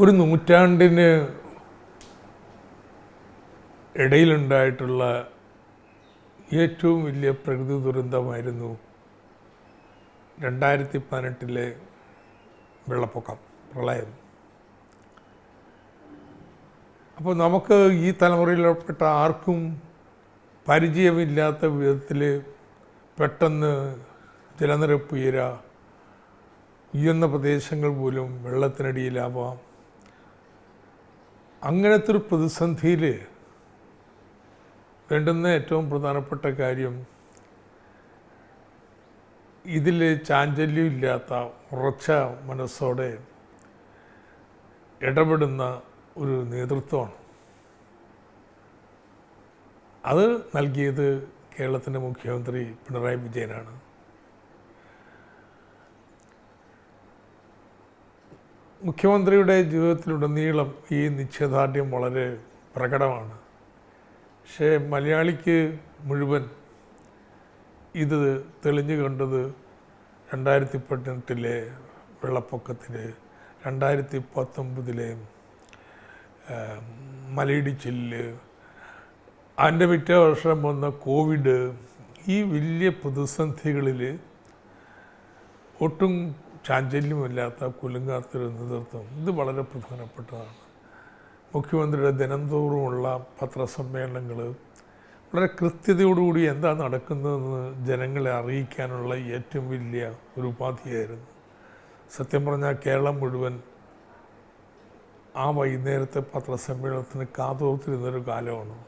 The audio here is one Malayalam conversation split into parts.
ഒരു നൂറ്റാണ്ടിന് ഇടയിലുണ്ടായിട്ടുള്ള ഏറ്റവും വലിയ പ്രകൃതി ദുരന്തമായിരുന്നു രണ്ടായിരത്തി പതിനെട്ടിലെ വെള്ളപ്പൊക്കം പ്രളയം. അപ്പോൾ നമുക്ക് ഈ തലമുറയിൽപ്പെട്ട ആർക്കും പരിചയമില്ലാത്ത വിധത്തിൽ പെട്ടെന്ന് ജലനിരപ്പ് ഉയരുക ഉയർന്ന പ്രദേശങ്ങൾ പോലും വെള്ളത്തിനടിയിലാവാം. അങ്ങനത്തെ ഒരു പ്രതിസന്ധിയിൽ വേണ്ടുന്ന ഏറ്റവും പ്രധാനപ്പെട്ട കാര്യം ഇതിൽ ചാഞ്ചല്യമില്ലാത്ത ഉറച്ച മനസ്സോടെ ഇടപെടുന്ന ഒരു നേതൃത്വമാണ്. അത് നൽകിയത് കേരളത്തിന്റെ മുഖ്യമന്ത്രി പിണറായി വിജയനാണ്. മുഖ്യമന്ത്രിയുടെ ജീവിതത്തിലുടനീളം ഈ നിശ്ചയദാർഢ്യം വളരെ പ്രകടമാണ്. പക്ഷേ മലയാളിക്ക് മുഴുവൻ ഇത് തെളിഞ്ഞു കണ്ടത് രണ്ടായിരത്തി പതിനെട്ടിലെ വെള്ളപ്പൊക്കത്തിൽ രണ്ടായിരത്തി പത്തൊമ്പതിലെ മലയിടിച്ചിൽ അതിന്റെ പിറ്റേ വർഷം വന്ന കോവിഡ് ഈ വലിയ പ്രതിസന്ധികളിൽ ഒട്ടും ചാഞ്ചല്യമില്ലാത്ത കുലുങ്കാത്തൊരു നേതൃത്വം ഇത് വളരെ പ്രധാനപ്പെട്ടതാണ്. മുഖ്യമന്ത്രിയുടെ ദിനംതോറുമുള്ള പത്രസമ്മേളനങ്ങൾ വളരെ കൃത്യതയോടുകൂടി എന്താ നടക്കുന്നതെന്ന് ജനങ്ങളെ അറിയിക്കാനുള്ള ഏറ്റവും വലിയ ഒരു ഉപാധിയായിരുന്നു. സത്യം പറഞ്ഞാൽ കേരളം മുഴുവൻ ആ വൈകുന്നേരത്തെ പത്രസമ്മേളനത്തിന് കാതോർത്തിരുന്നൊരു കാലമാണ്.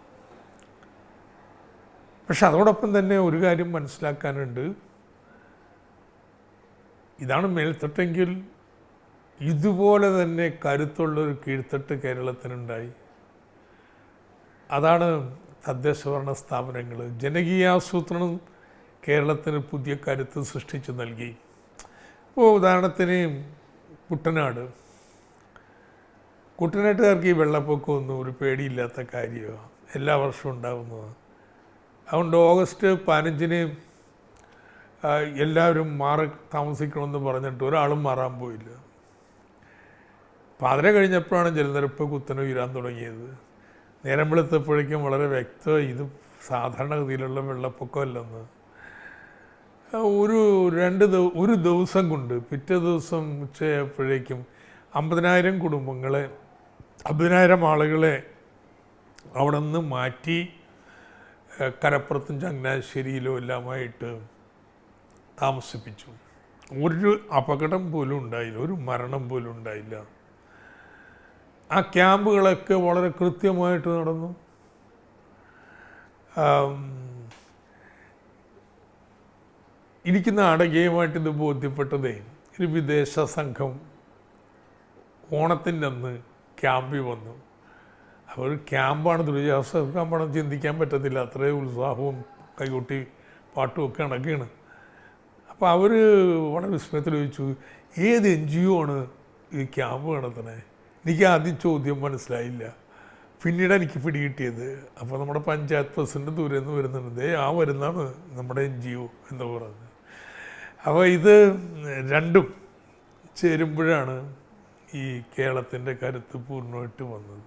പക്ഷെ അതോടൊപ്പം തന്നെ ഒരു കാര്യം മനസ്സിലാക്കാനുണ്ട്. ഇതാണ് മേൽത്തട്ടെങ്കിൽ. ഇതുപോലെ തന്നെ കരുത്തുള്ളൊരു കീഴ്ത്തട്ട് കേരളത്തിനുണ്ടായി. അതാണ് തദ്ദേശഭരണ സ്ഥാപനങ്ങൾ. ജനകീയാസൂത്രണം കേരളത്തിന് പുതിയ കരുത്ത് സൃഷ്ടിച്ചു നൽകി. ഇപ്പോൾ ഉദാഹരണത്തിന് കുട്ടനാട്. കുട്ടനാട്ടുകാർക്ക് ഈ വെള്ളപ്പൊക്കമൊന്നും ഒരു പേടിയില്ലാത്ത കാര്യമാണ്. എല്ലാ വർഷവും ഉണ്ടാകുന്നതാണ് അതുകൊണ്ട് ഓഗസ്റ്റ് പതിനഞ്ചിന് എല്ലാവരും മാറി താമസിക്കണമെന്ന് പറഞ്ഞിട്ട് ഒരാളും മാറാൻ പോയില്ല. പാതിര കഴിഞ്ഞപ്പോഴാണ് ജലനിരപ്പ് കുത്തനെ ഉയരാൻ തുടങ്ങിയത്. നേരം വെളുത്തപ്പോഴേക്കും വളരെ വ്യക്തം ഇത് സാധാരണഗതിയിലുള്ള വെള്ളപ്പൊക്കമല്ലെന്ന്. ഒരു രണ്ട് ഒരു ദിവസം കൊണ്ട് പിറ്റേ ദിവസം ഉച്ചയായപ്പോഴേക്കും അമ്പതിനായിരം കുടുംബങ്ങളെ അമ്പതിനായിരം ആളുകളെ അവിടെ നിന്ന് മാറ്റി കരപ്പുറത്തും ചങ്ങനാശ്ശേരിയിലും എല്ലാമായിട്ട് താമസിപ്പിച്ചു. ഒരു അപകടം പോലും ഉണ്ടായില്ല ഒരു മരണം പോലും ഉണ്ടായില്ല. ആ ക്യാമ്പുകളൊക്കെ വളരെ കൃത്യമായിട്ട് നടന്നു. ഇരിക്കുന്ന നാടകീയമായിട്ട് ഇത് ബോധ്യപ്പെട്ടതേ ഒരു വിദേശ സംഘം ഓണത്തിന്റെ അന്ന് ക്യാമ്പിൽ വന്നു. അവർ ക്യാമ്പാണ് ദുരിതാശ്വാസ ക്യാമ്പാണെന്ന് ചിന്തിക്കാൻ പറ്റത്തില്ല. അത്രയും ഉത്സാഹവും കൈകൊട്ടി പാട്ടുമൊക്കെ അടക്കുകയാണ് അപ്പോൾ അവർ വളരെ വിസ്മയത്തിൽ ചോദിച്ചു ഏത് എൻ ജി ഒ ആണ് ഈ ക്യാമ്പ് നടത്തണേ എനിക്ക് ആദ്യം ചോദ്യം മനസ്സിലായില്ല. പിന്നീട് എനിക്ക് പിടികിട്ടിയത് അപ്പോൾ നമ്മുടെ പഞ്ചായത്ത് പ്രസിഡന്റ് ദൂരെ നിന്ന് വരുന്നുണ്ട്. ആ വരുന്നതാണ് നമ്മുടെ എൻ ജി ഒ എന്ന് പറയുന്നത് അപ്പോൾ ഇത് രണ്ടും ചേരുമ്പോഴാണ് ഈ കേരളത്തിന്റെ കരുത്ത് പൂർണമായിട്ട് വന്നത്.